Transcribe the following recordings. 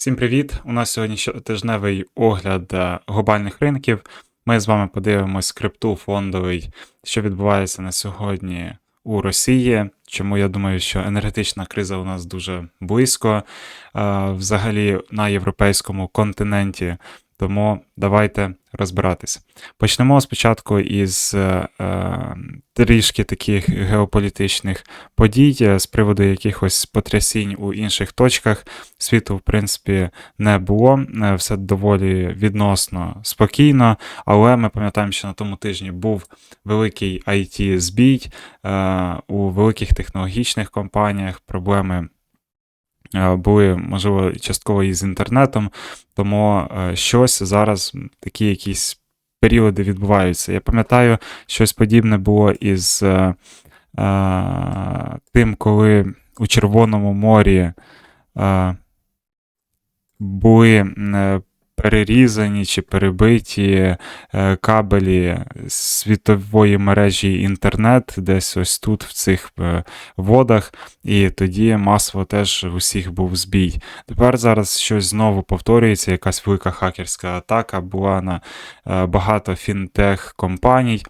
Всім привіт! У нас сьогодні щотижневий огляд е, глобальних ринків. Ми з вами подивимось крипту фондовий, що відбувається на сьогодні у Росії. Чому я думаю, що енергетична криза у нас дуже близько, е, взагалі на європейському континенті. Тому давайте розбиратись. Почнемо спочатку із е, е, трішки таких геополітичних подій, е, з приводу якихось потрясінь у інших точках світу, в принципі, не було. Е, все доволі відносно спокійно. Але ми пам'ятаємо, що на тому тижні був великий it збій е, у великих технологічних компаніях, проблеми. Е, були, можливо, частково і з інтернетом, тому е, щось зараз такі якісь періоди відбуваються. Я пам'ятаю, щось подібне було із е, е, тим, коли у Червоному морі е, були е, перерізані чи перебиті е, кабелі світової мережі інтернет, десь ось тут, в цих е, водах, і тоді масово теж усіх був збій. Тепер зараз щось знову повторюється, якась велика хакерська атака була на е, багато фінтех компаній.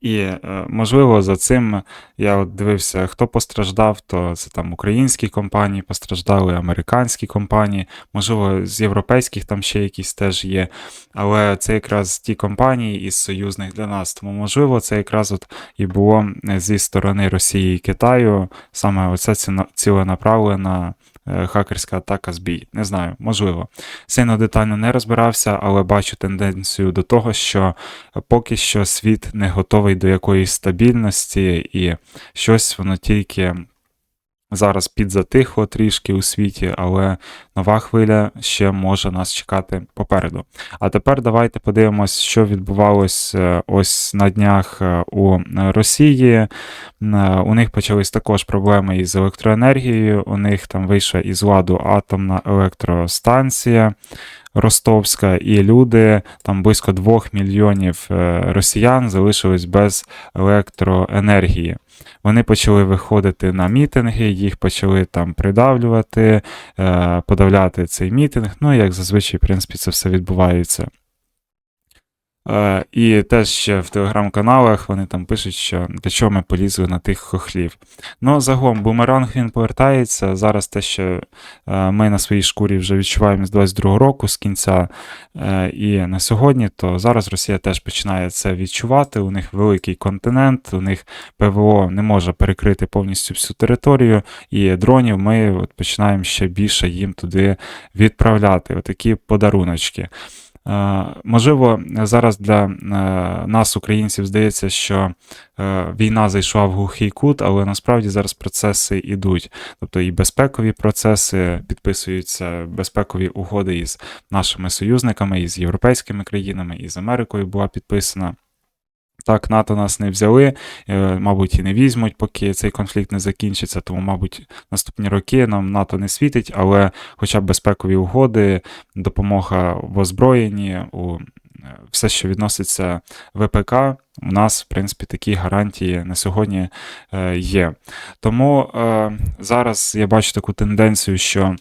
І, е, можливо, за цим я от дивився, хто постраждав, то це там українські компанії постраждали, американські компанії, можливо, з європейських там ще якісь теж є. Але це якраз ті компанії із союзних для нас. Тому, можливо, це якраз от і було зі сторони Росії і Китаю, саме оця ціленаправлена Е, хакерська атака збій. Не знаю, можливо. Сильно детально не розбирався, але бачу тенденцію до того, що поки що світ не готовий до якоїсь стабільності, і щось воно тільки Зараз підзатихло трішки у світі, але нова хвиля ще може нас чекати попереду. А тепер давайте подивимось, що відбувалось е, ось на днях е, у Росії. Е, у них почались також проблеми із електроенергією. У них там вийшла із ладу атомна електростанція. Ростовська, і люди, там близько 2 мільйонів росіян залишились без електроенергії. Вони почали виходити на мітинги, їх почали там придавлювати, е, подавляти цей мітинг. Ну, як зазвичай, в принципі, це все відбувається. Е, і теж ще в телеграм-каналах вони там пишуть, що для чого ми полізли на тих хохлів. Ну, загалом, бумеранг він повертається. Зараз те, що е, ми на своїй шкурі вже відчуваємо з 22-го року, з кінця е, і на сьогодні, то зараз Росія теж починає це відчувати. У них великий континент, у них ПВО не може перекрити повністю всю територію, і дронів ми от починаємо ще більше їм туди відправляти. Отакі подаруночки. Е, можливо, зараз для е, нас, українців, здається, що е, війна зайшла в глухий кут, але насправді зараз процеси йдуть. Тобто і безпекові процеси підписуються, безпекові угоди із нашими союзниками, із європейськими країнами, із Америкою була підписана. Так, НАТО нас не взяли, е, мабуть, і не візьмуть, поки цей конфлікт не закінчиться. Тому, мабуть, наступні роки нам НАТО не світить, але хоча б безпекові угоди, допомога в озброєнні, у е, все, що відноситься ВПК, у нас, в принципі, такі гарантії на сьогодні е, є. Тому зараз я бачу таку тенденцію, що.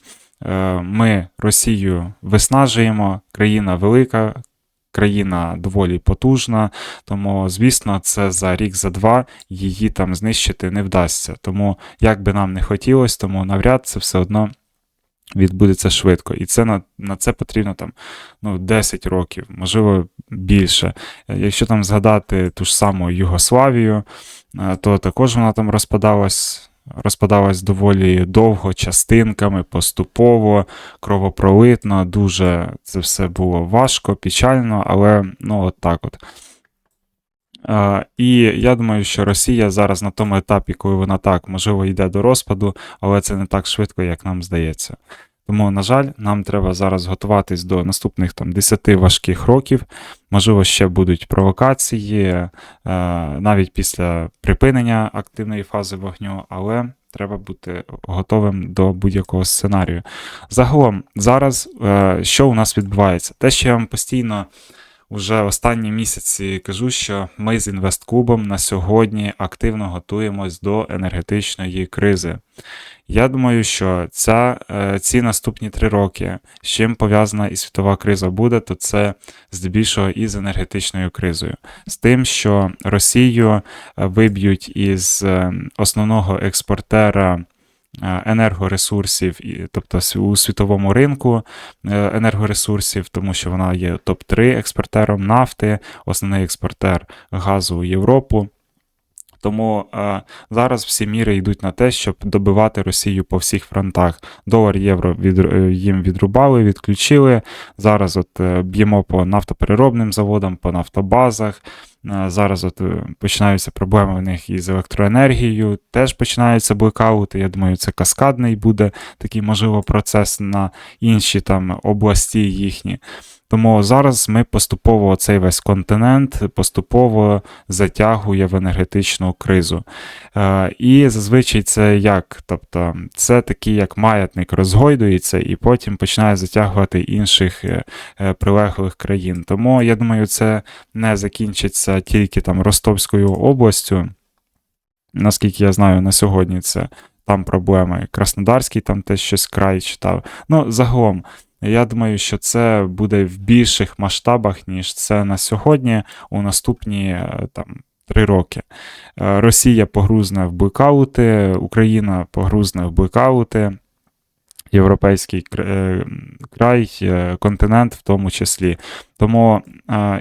Ми Росію виснажуємо, країна велика, країна доволі потужна, тому, звісно, це за рік, за два її там знищити не вдасться. Тому, як би нам не хотілося, тому навряд це все одно. Відбудеться швидко, і це на на це потрібно там ну, 10 років, можливо більше. Якщо там згадати ту ж саму Югославію, е, то також вона там розпадалась розпадалась доволі довго, частинками, поступово, кровопролитно, дуже це все було важко, печально, але ну от так от. І я думаю, що Росія зараз на тому етапі, коли вона так, можливо, йде до розпаду, але це не так швидко, як нам здається. Тому, на жаль, нам треба зараз готуватись до наступних там 10 важких років. Можливо, ще будуть провокації е, навіть після припинення активної фази вогню, але треба бути готовим до будь-якого сценарію. Загалом, зараз, е, що у нас відбувається? Те, що я вам постійно Уже останні місяці кажу, що ми з інвесткубом на сьогодні активно готуємось до енергетичної кризи. Я думаю, що ця, е, ці наступні три роки, з чим пов'язана і світова криза буде, то це здебільшого із енергетичною кризою, з тим, що Росію е, виб'ють із е, основного експортера. Енергоресурсів, тобто у світовому ринку енергоресурсів, тому що вона є топ-3 експортером нафти, основний експортер газу у Європу. Тому е, зараз всі міри йдуть на те, щоб добивати Росію по всіх фронтах. Долар євро від, е, їм відрубали, відключили. Зараз от е, б'ємо по нафтопереробним заводам, по нафтобазах. Зараз от е, починаються проблеми в них із електроенергією. Теж починаються блекаути. Я думаю, це каскадний буде такий, можливо, процес на інші там області їхні. Тому зараз ми поступово цей весь континент поступово затягує в енергетичну кризу. Е, і зазвичай це як? Тобто це такий як маятник розгойдується і потім починає затягувати інших е, е, прилеглих країн. Тому я думаю, це не закінчиться тільки там Ростовською областю. Наскільки я знаю, на сьогодні це там проблеми. Краснодарський там теж щось край читав. Ну, загалом. Я думаю, що це буде в більших масштабах, ніж це на сьогодні, у наступні е, там. Три роки. Е, Росія погрузне в блекаути, Україна погрузне в блекаути, Європейський е, край, континент в тому числі. Тому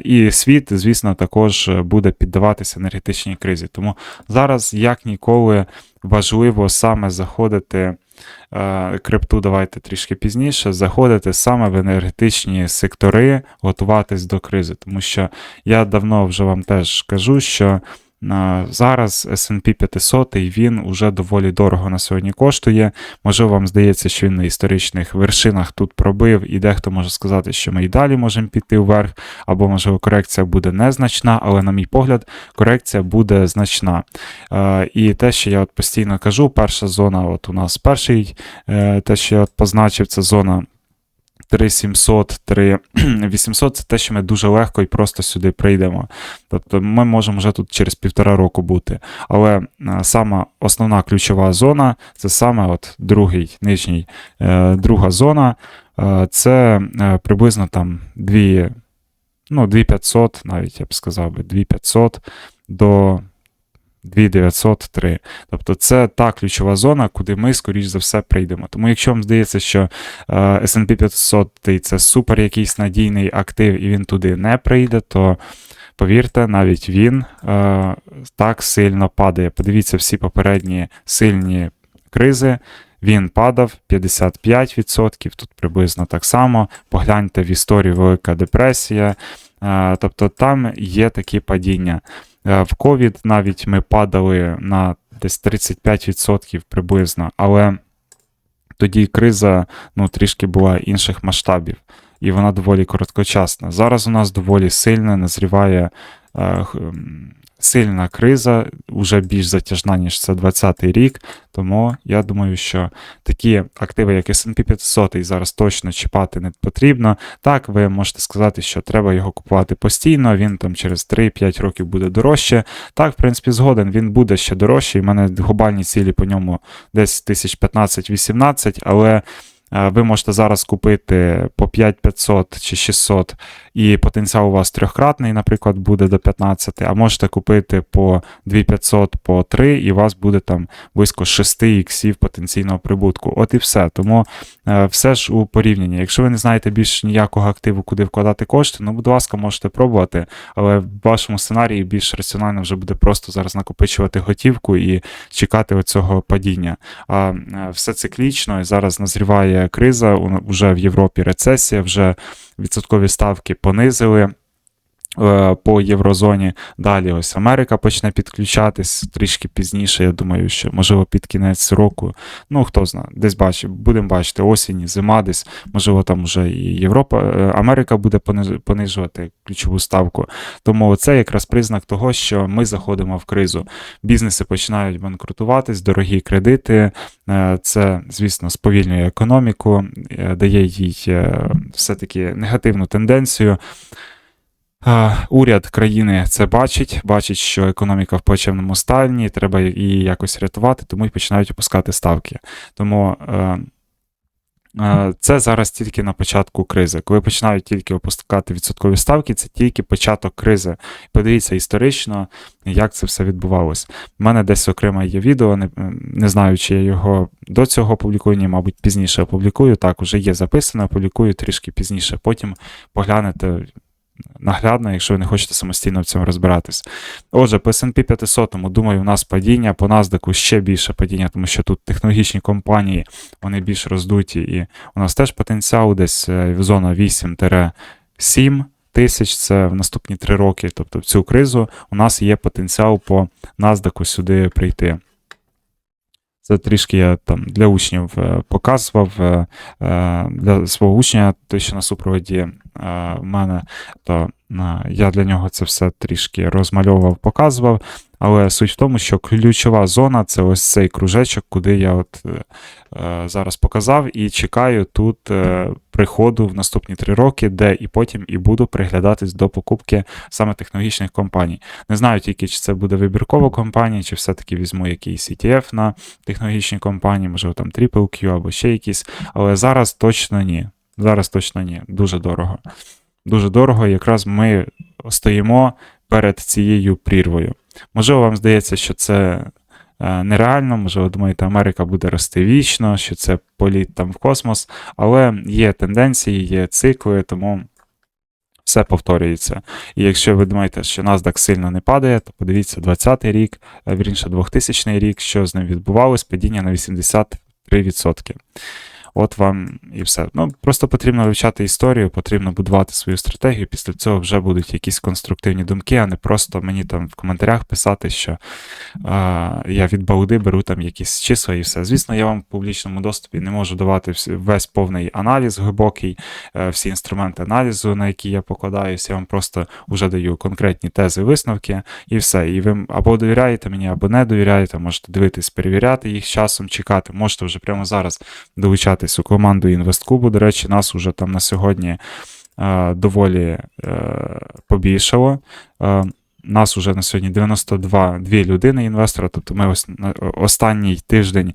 і світ, звісно, також буде піддаватися енергетичній кризі. Тому зараз, як ніколи, важливо саме заходити. Е, крипту давайте трішки пізніше, заходити саме в енергетичні сектори, готуватись до кризи. Тому що я давно вже вам теж кажу, що Зараз SP 500 він уже доволі дорого на сьогодні коштує. Можливо, вам здається, що він на історичних вершинах тут пробив, і дехто може сказати, що ми і далі можемо піти вверх, або, можливо, корекція буде незначна, але, на мій погляд, корекція буде значна. І те, що я от постійно кажу, перша зона, от у нас перший, е, те, що я от позначив, це зона. 3700, 3800 це те, що ми дуже легко і просто сюди прийдемо. Тобто ми можемо вже тут через півтора року бути. Але е, сама основна ключова зона це саме от другий нижній, е, друга зона. Е, це приблизно там 2, ну, 2500, навіть я б сказав би, 2500 до 2903. Тобто це та ключова зона, куди ми, скоріш за все, прийдемо. Тому, якщо вам здається, що е, SP 500 це супер якийсь надійний актив, і він туди не прийде, то повірте, навіть він е, так сильно падає. Подивіться всі попередні сильні кризи. Він падав 55%, тут приблизно так само. Погляньте в історію Велика депресія. Е, тобто там є такі падіння. Е, в ковід навіть ми падали на десь 35% приблизно, але тоді криза ну, трішки була інших масштабів, і вона доволі короткочасна. Зараз у нас доволі сильно назріває е, сильна криза, вже більш затяжна, ніж це 20-й рік. Тому я думаю, що такі активи, як SP 500, зараз точно чіпати не потрібно. Так, ви можете сказати, що треба його купувати постійно, він там через 3-5 років буде дорожче. Так, в принципі, згоден, він буде ще дорожче. У мене глобальні цілі по ньому десь 1015-18, але. Е, ви можете зараз купити по 5500 чи 600, і потенціал у вас трьохкратний, наприклад, буде до 15, а можете купити по 2500 по 3, і у вас буде там близько 6 іксів потенційного прибутку. От і все. Тому е, все ж у порівнянні. Якщо ви не знаєте більш ніякого активу, куди вкладати кошти, ну, будь ласка, можете пробувати, але в вашому сценарії більш раціонально вже буде просто зараз накопичувати готівку і чекати оцього падіння. А е, все циклічно і зараз назріває криза, вже в Європі рецесія, вже відсоткові ставки понизили. Е, по єврозоні. Далі ось Америка почне підключатись трішки пізніше. Я думаю, що можливо під кінець року. Ну хто знає, десь бачить, будемо бачити осінь, зима, десь можливо там вже і Європа, е, Америка буде понижувати ключову ставку. Тому це якраз признак того, що ми заходимо в кризу. Бізнеси починають банкрутуватись, дорогі кредити. Е, це, звісно, сповільнює економіку, дає їй все-таки негативну тенденцію. Уряд країни це бачить, бачить, що економіка в плачевному стані, треба її якось рятувати, тому і починають опускати ставки. Тому е, е, це зараз тільки на початку кризи. Коли починають тільки опускати відсоткові ставки, це тільки початок кризи. Подивіться історично, як це все відбувалось. У мене десь окремо є відео, не, не знаю, чи я його до цього публікую, ні, мабуть, пізніше опублікую. Так, уже є записано, опублікую трішки пізніше. Потім поглянете наглядно, якщо ви не хочете самостійно в цьому розбиратись. Отже, по S&P 500, думаю, у нас падіння, по NASDAQ ще більше падіння, тому що тут технологічні компанії, вони більш роздуті, і у нас теж потенціал десь е, в зона 8-7 тисяч, це в наступні 3 роки, тобто в цю кризу у нас є потенціал по NASDAQ сюди прийти. Це трішки я там для учнів е, показував. е, е, Для свого учня, той, що на супроводі в мене, то я для нього це все трішки розмальовував, показував. Але суть в тому, що ключова зона це ось цей кружечок, куди я от е, е, зараз показав, і чекаю тут е, приходу в наступні три роки, де і потім і буду приглядатись до покупки саме технологічних компаній. Не знаю тільки, чи це буде вибіркова компанія, чи все-таки візьму якийсь ETF на технологічні компанії, можливо, там TripleQ або ще якісь. Але зараз точно ні. Зараз точно ні. Дуже дорого. Дуже дорого, якраз ми стоїмо перед цією прірвою. Можливо, вам здається, що це е, нереально, можливо, думаєте, Америка буде рости вічно, що це політ там в космос, але є тенденції, є цикли, тому все повторюється. І якщо ви думаєте, що NASDAQ сильно не падає, то подивіться 20-й рік, е, вірніше 2000 рік, що з ним відбувалось, падіння на 83%. От вам і все. Ну, просто потрібно вивчати історію, потрібно будувати свою стратегію. Після цього вже будуть якісь конструктивні думки, а не просто мені там в коментарях писати, що а, я від балди беру там якісь числа і все. Звісно, я вам в публічному доступі не можу давати весь повний аналіз глибокий, е, всі інструменти аналізу, на які я покладаюся. Я вам просто вже даю конкретні тези, висновки і все. І ви або довіряєте мені, або не довіряєте, можете дивитись, перевіряти їх часом, чекати. Можете вже прямо зараз у команду інвесткубу. До речі, нас уже там на сьогодні е, доволі е, побільшало. Е, нас уже на сьогодні 92 дві людини інвестора. Тобто ми ось останній тиждень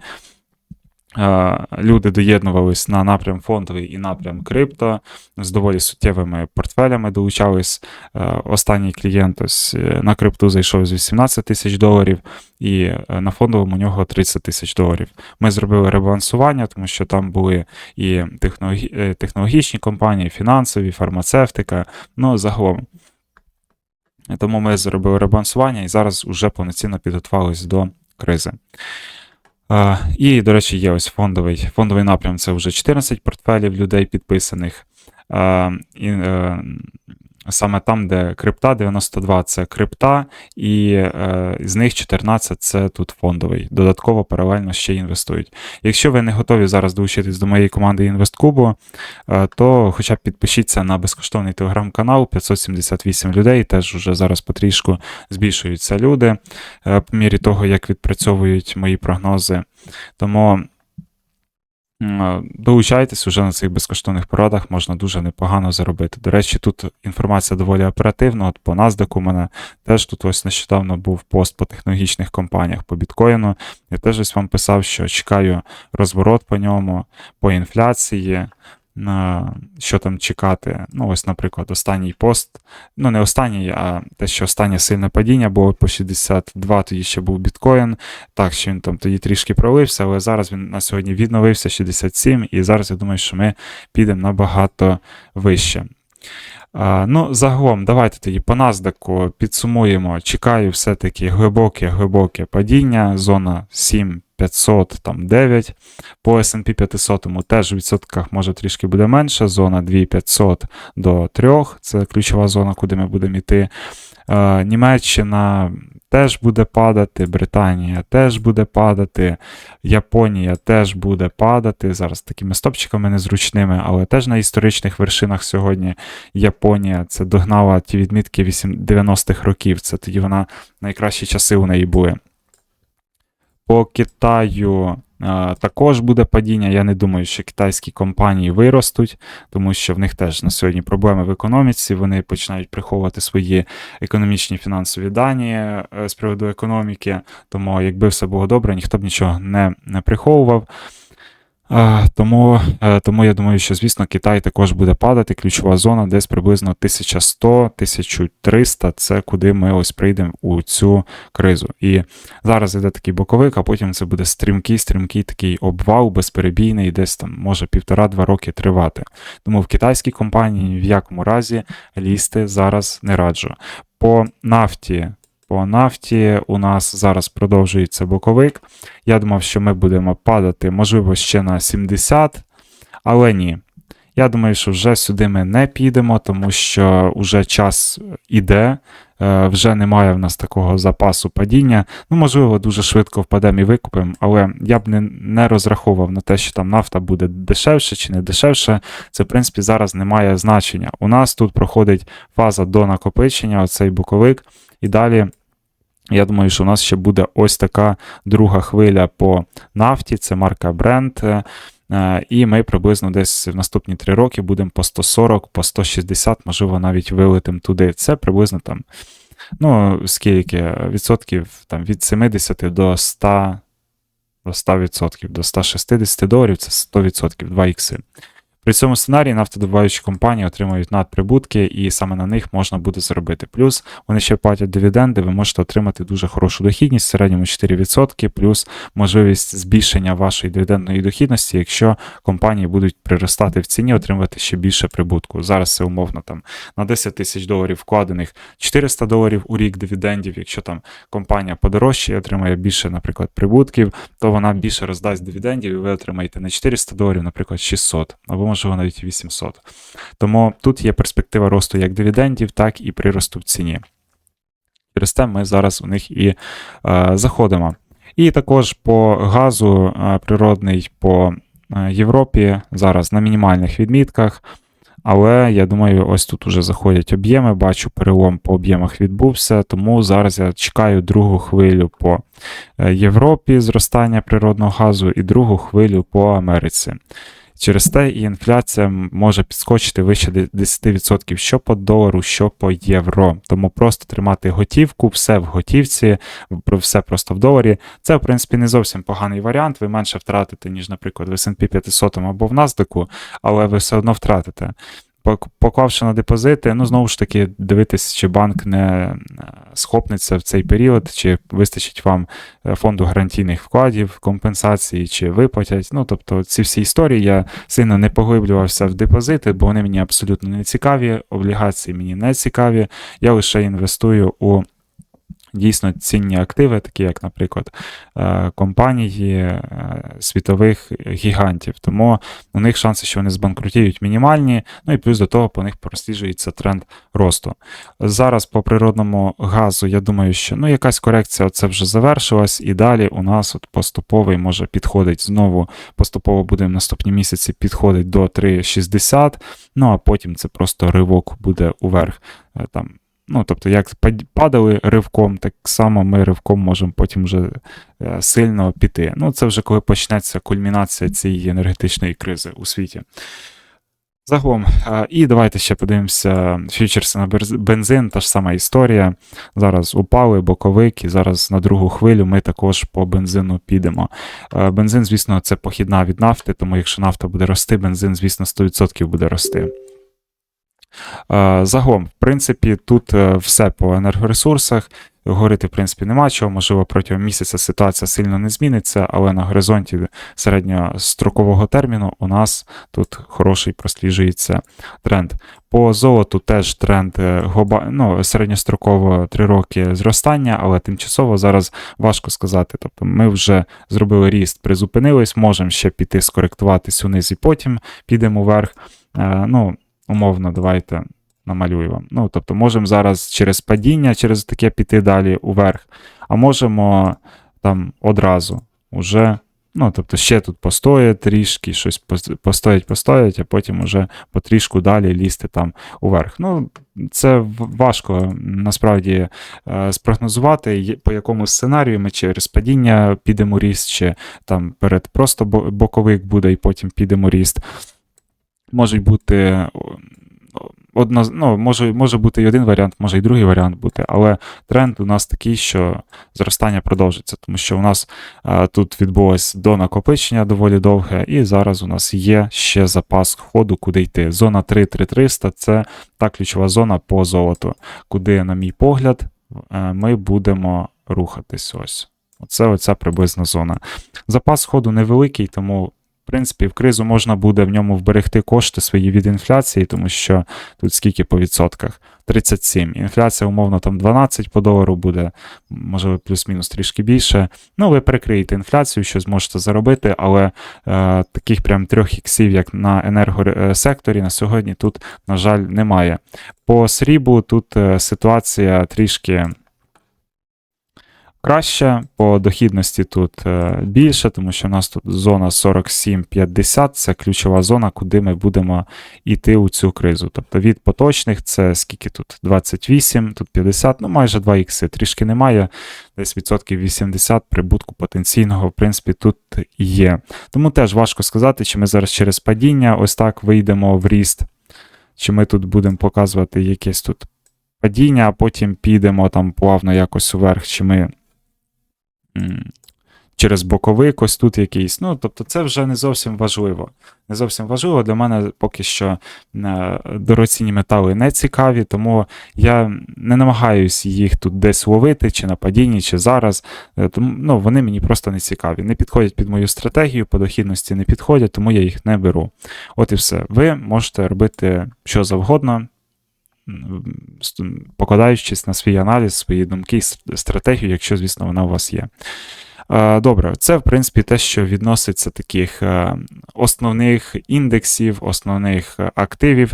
люди доєднувались на напрям фондовий і напрям крипто з доволі суттєвими портфелями долучались. Е, Останній клієнт ось е, на крипту зайшов з 18 тисяч доларів, і е, на фондовому у нього 30 тисяч доларів. Ми зробили ребалансування, тому що там були і е, технологічні компанії, фінансові, фармацевтика, ну загалом. Тому ми зробили ребалансування і зараз вже повноцінно підготувалися до кризи. І, до речі, є ось фондовий фондовий напрям це вже 14 портфелів людей підписаних. І е, саме там, де крипта 92 це крипта, і е, з них 14 це тут фондовий. Додатково паралельно ще інвестують. Якщо ви не готові зараз долучитись до моєї команди інвесткубу, е, то хоча б підпишіться на безкоштовний телеграм-канал 578 людей. Теж вже зараз потрішку збільшуються люди е, по мірі того, як відпрацьовують мої прогнози. Тому. М, Долучайтесь уже на цих безкоштовних порадах, можна дуже непогано заробити. До речі, тут інформація доволі оперативна. От по NASDAQ у мене теж тут ось нещодавно був пост по технологічних компаніях по біткоїну. Я теж ось вам писав, що чекаю розворот по ньому, по інфляції. Що там чекати? Ну, ось, наприклад, останній пост. Ну, не останній, а те, що останнє сильне падіння було по 62, тоді ще був біткоін. Так, що він там тоді трішки пролився, але зараз він на сьогодні відновився 67, і зараз я думаю, що ми підемо набагато вище. А, ну, загалом, давайте тоді по NASDAQ підсумуємо. Чекаю все-таки глибоке-глибоке падіння, зона 7. 500, там 9. По S&P 500 теж в відсотках може трішки буде менше. Зона 2500 до 3. Це ключова зона, куди ми будемо йти. Е, Німеччина теж буде падати, Британія теж буде падати, Японія теж буде падати. Зараз такими стопчиками незручними, але теж на історичних вершинах сьогодні Японія це догнала ті відмітки 90-х років. Це тоді вона найкращі часи у неї були. По Китаю е, також буде падіння. Я не думаю, що китайські компанії виростуть, тому що в них теж на сьогодні проблеми в економіці. Вони починають приховувати свої економічні фінансові дані е, з приводу економіки. Тому, якби все було добре, ніхто б нічого не, не приховував. Тому, е, тому я думаю, що, звісно, Китай також буде падати. Ключова зона десь приблизно 1100-1300 це куди ми ось прийдемо у цю кризу. І зараз йде такий боковик, а потім це буде стрімкий, стрімкий такий обвал, безперебійний, десь там може півтора-два роки тривати. Тому в китайській компанії ні в якому разі лізти зараз не раджу. По нафті. По нафті у нас зараз продовжується боковик. Я думав, що ми будемо падати, можливо, ще на 70, але ні. Я думаю, що вже сюди ми не підемо, тому що вже час іде, е, вже немає в нас такого запасу падіння. Ну, можливо, дуже швидко впадемо і викупимо, але я б не, не розраховував на те, що там нафта буде дешевше чи не дешевше. Це, в принципі, зараз не має значення. У нас тут проходить фаза до накопичення, оцей боковик, і далі. Я думаю, що у нас ще буде ось така друга хвиля по нафті, це марка Brent. Е, І ми приблизно десь в наступні 3 роки будемо по 140, по 160, можливо, навіть вилетим туди. Це приблизно там, ну, скільки відсотків там від 70 до 100, до 100%, до 160 доларів це 100%, 2 ікси. При цьому сценарії нафтодобуваючі компанії отримують надприбутки, і саме на них можна буде заробити. Плюс вони ще платять дивіденди, ви можете отримати дуже хорошу дохідність, в середньому 4%, плюс можливість збільшення вашої дивідендної дохідності, якщо компанії будуть приростати в ціні, отримувати ще більше прибутку. Зараз це умовно там на 10 тисяч доларів вкладених 400 доларів у рік дивідендів. Якщо там компанія подорожчає, отримає більше, наприклад, прибутків, то вона більше роздасть дивідендів, і ви отримаєте не 400 доларів, наприклад, 600 або можливо навіть 800. Тому тут є перспектива росту як дивідендів, так і приросту в ціні. Через те ми зараз у них і е, заходимо. І також по газу е, природний по е, Європі зараз на мінімальних відмітках. Але я думаю, ось тут уже заходять об'єми. Бачу, перелом по об'ємах відбувся, тому зараз я чекаю другу хвилю по е, Європі зростання природного газу і другу хвилю по Америці. Через те і інфляція може підскочити вище 10% що по долару, що по євро. Тому просто тримати готівку, все в готівці, все просто в доларі. Це, в принципі, не зовсім поганий варіант. Ви менше втратите, ніж, наприклад, в S&P 500 або в NASDAQ, але ви все одно втратите. Поклавши на депозити, ну знову ж таки, дивитись, чи банк не е, схопнеться в цей період, чи вистачить вам е, фонду гарантійних вкладів, компенсації, чи виплатять. Ну, тобто, ці всі історії я сильно не поглиблювався в депозити, бо вони мені абсолютно не цікаві. Облігації мені не цікаві. Я лише інвестую у дійсно цінні активи, такі як, наприклад, е, компанії е, світових гігантів. Тому у них шанси, що вони збанкрутіють, мінімальні. Ну і плюс до того по них просліджується тренд росту. Зараз по природному газу, я думаю, що ну, якась корекція це вже завершилась, і далі у нас от поступовий може підходить знову, поступово буде наступні місяці підходить до 3,60, ну а потім це просто ривок буде уверх. Е, там Ну, тобто, як падали ривком, так само ми ривком можемо потім вже е, сильно піти. Ну, це вже коли почнеться кульмінація цієї енергетичної кризи у світі. Загалом, е, і давайте ще подивимося фьючерси на бензин, та ж сама історія. Зараз упали боковик, і зараз на другу хвилю ми також по бензину підемо. Е, бензин, звісно, це похідна від нафти, тому якщо нафта буде рости, бензин, звісно, 100% буде рости. Е, загалом, в принципі, тут е, все по енергоресурсах. Говорити, в принципі, нема чого. Можливо, протягом місяця ситуація сильно не зміниться, але на горизонті середньострокового терміну у нас тут хороший просліджується тренд. По золоту теж тренд е, ну, середньостроково 3 роки зростання, але тимчасово зараз важко сказати. Тобто ми вже зробили ріст, призупинились, можемо ще піти скоректуватись униз і потім підемо вверх. Ну, умовно, давайте намалюю вам. Ну, тобто, можемо зараз через падіння, через таке піти далі уверх, а можемо там одразу уже Ну, тобто ще тут постоять трішки, щось постоять, постоять, а потім уже потрішку далі лізти там уверх. Ну, це важко насправді е, спрогнозувати, по якому сценарію ми через падіння підемо ріст, чи там перед просто боковик буде і потім підемо ріст. Можуть бути о, одно, ну, може, може бути і один варіант, може і другий варіант бути, але тренд у нас такий, що зростання продовжиться, тому що у нас а, тут відбулось до накопичення доволі довге, і зараз у нас є ще запас ходу, куди йти. Зона 3-3300 це та ключова зона по золоту, куди, на мій погляд, е, ми будемо рухатись. Ось. Оце оця приблизна зона. Запас ходу невеликий, тому. В принципі, в кризу можна буде в ньому вберегти кошти свої від інфляції, тому що тут скільки по відсотках? 37. Інфляція, умовно, там 12 по долару буде, можливо, плюс-мінус трішки більше. Ну, ви перекриєте інфляцію, що зможете заробити, але е, таких прям трьох іксів, як на енергосекторі, на сьогодні тут, на жаль, немає. По срібу тут е, ситуація трішки. Краще, по дохідності тут е, більше, тому що у нас тут зона 47-50 це ключова зона, куди ми будемо йти у цю кризу. Тобто від поточних це скільки тут? 28, тут 50, ну майже 2 ікси. Трішки немає, десь відсотків 80 прибутку потенційного, в принципі, тут є. Тому теж важко сказати, чи ми зараз через падіння ось так вийдемо в ріст, чи ми тут будемо показувати якесь тут падіння, а потім підемо там плавно якось уверх, чи ми через боковик ось тут якийсь. Ну, тобто, це вже не зовсім важливо. Не зовсім важливо. Для мене поки що е, дорогоцінні метали не цікаві, тому я не намагаюся їх тут десь ловити, чи на падінні, чи зараз. Е, Тому ну, вони мені просто не цікаві. Не підходять під мою стратегію, по дохідності не підходять, тому я їх не беру. От і все. Ви можете робити що завгодно. Покладаючись на свій аналіз, свої думки, с- стратегію, якщо, звісно, вона у вас є. Добре, це в принципі те, що відноситься таких е, основних індексів, основних е, активів.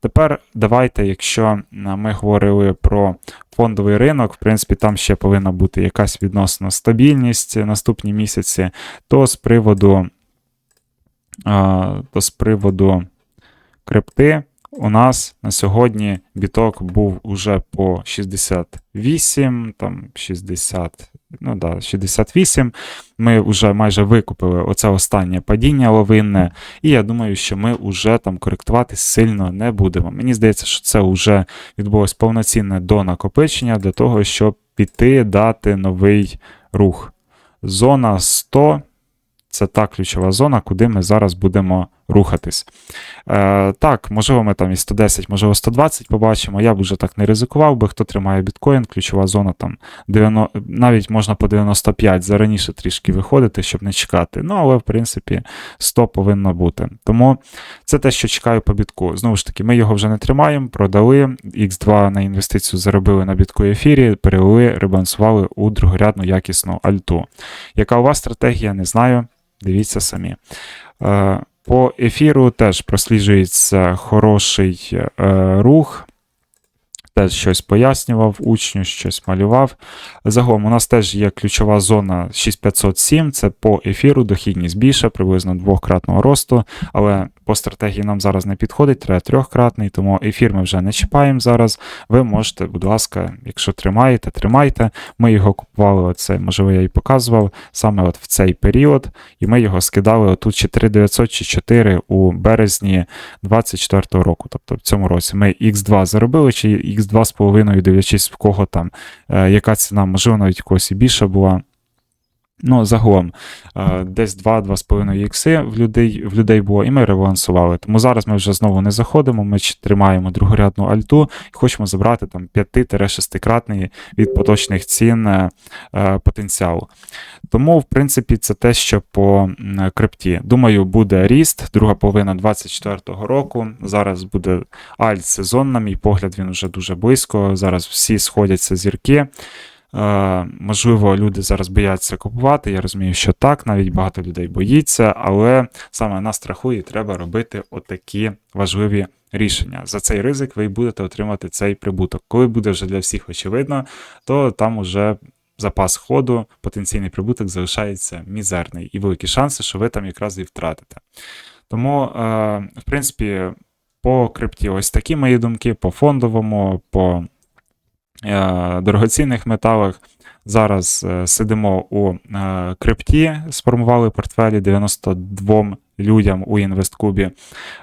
Тепер давайте, якщо е, ми говорили про фондовий ринок, в принципі, там ще повинна бути якась відносна стабільність наступні місяці, то з приводу, то з приводу крипти. У нас на сьогодні біток був уже по 68, там 60, ну да, 68. Ми вже майже викупили оце останнє падіння лавинне, і я думаю, що ми вже там коректуватись сильно не будемо. Мені здається, що це вже відбулось повноцінне донакопичення для того, щоб піти дати новий рух. Зона 100 це та ключова зона, куди ми зараз будемо рухатись. Е, так, можливо, ми там і 110, можливо, 120 побачимо. Я б вже так не ризикував би, хто тримає біткоін, ключова зона там 90, навіть можна по 95 зараніше трішки виходити, щоб не чекати. Ну, але в принципі 100 повинно бути. Тому це те, що чекаю по бітку. Знову ж таки, ми його вже не тримаємо, продали. X2 на інвестицію заробили на бітку ефірі, перевели, ребалансували у другорядну якісну альту. Яка у вас стратегія, не знаю. Дивіться самі. Е, По ефіру теж просліджується хороший е, рух. Теж щось пояснював, учню щось малював. Загалом у нас теж є ключова зона 6507, це по ефіру, дохідність більша, приблизно двократного росту, але по стратегії нам зараз не підходить, треба трьохкратний, тому ефір ми вже не чіпаємо зараз. Ви можете, будь ласка, якщо тримаєте, тримайте. Ми його купували, оце, можливо, я і показував, саме от в цей період, і ми його скидали отут чи 3900 чи 4 у березні 24 року. Тобто в цьому році ми X2 заробили, чи X2 з половиною, дивлячись в кого там, е, яка ціна, можливо, навіть когось і більша була. Ну, загалом, е, десь 2-2,5 ікси в людей, в людей було, і ми ребалансували. Тому зараз ми вже знову не заходимо, ми тримаємо другорядну альту і хочемо забрати там 5-6-кратний від поточних цін е, е. Тому, в принципі, це те, що по крипті. Думаю, буде ріст, друга половина 24-го року. Зараз буде альт-сезон, на мій погляд, він вже дуже близько. Зараз всі сходяться зірки. Е, можливо, люди зараз бояться купувати. Я розумію, що так, навіть багато людей боїться, але саме на страху і треба робити отакі важливі рішення. За цей ризик ви будете отримати цей прибуток. Коли буде вже для всіх очевидно, то там уже запас ходу, потенційний прибуток залишається мізерний і великі шанси, що ви там якраз і втратите. Тому, е, в принципі, по крипті ось такі мої думки, по фондовому, по дорогоцінних металах. Зараз е, сидимо у е, крипті, сформували портфелі 92 людям у інвесткубі.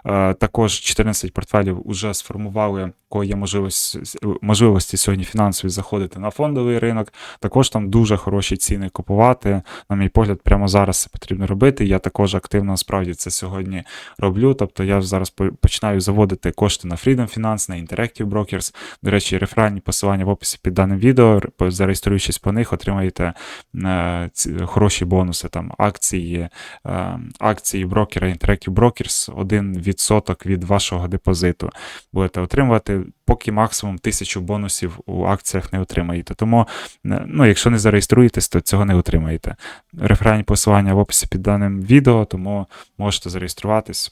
Е, також 14 портфелів вже сформували, кого є можливості, можливості сьогодні фінансові заходити на фондовий ринок. Також там дуже хороші ціни купувати. На мій погляд, прямо зараз це потрібно робити. Я також активно насправді це сьогодні роблю. Тобто я зараз починаю заводити кошти на Freedom Finance, на Interactive Brokers. До речі, реферальні посилання в описі під даним відео. Зареєструючись по них, отримаєте е, хороші бонуси. Там акції, е, акції брокера Interactive Brokers 1% від вашого депозиту будете отримувати, поки максимум 1000 бонусів у акціях не отримаєте. Тому, е, ну, якщо не зареєструєтесь, то цього не отримаєте. Реферальні посилання в описі під даним відео, тому можете зареєструватись.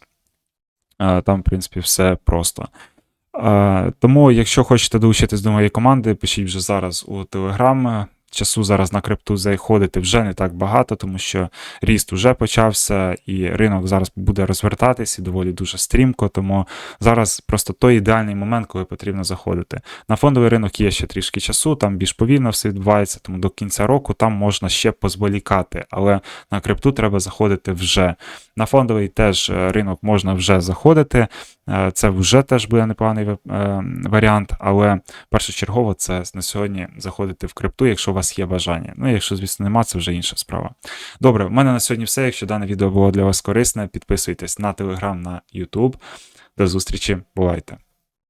Е, Там, в принципі, все просто. Е, Тому, якщо хочете долучитись до моєї команди, пишіть вже зараз у Telegram. Часу зараз на крипту заходити вже не так багато, тому що ріст вже почався, і ринок зараз буде розвертатись і доволі дуже стрімко. Тому зараз просто той ідеальний момент, коли потрібно заходити. На фондовий ринок є ще трішки часу, там більш повільно все відбувається, тому до кінця року там можна ще позволікати, але на крипту треба заходити вже. На фондовий теж е, ринок можна вже заходити. Е, Це вже теж буде непоганий е, варіант, але першочергово це на сьогодні заходити в крипту, якщо у вас є бажання. Ну, якщо, звісно, нема, це вже інша справа. Добре, в мене на сьогодні все. Якщо дане відео було для вас корисне, підписуйтесь на телеграм, на YouTube. До зустрічі, бувайте!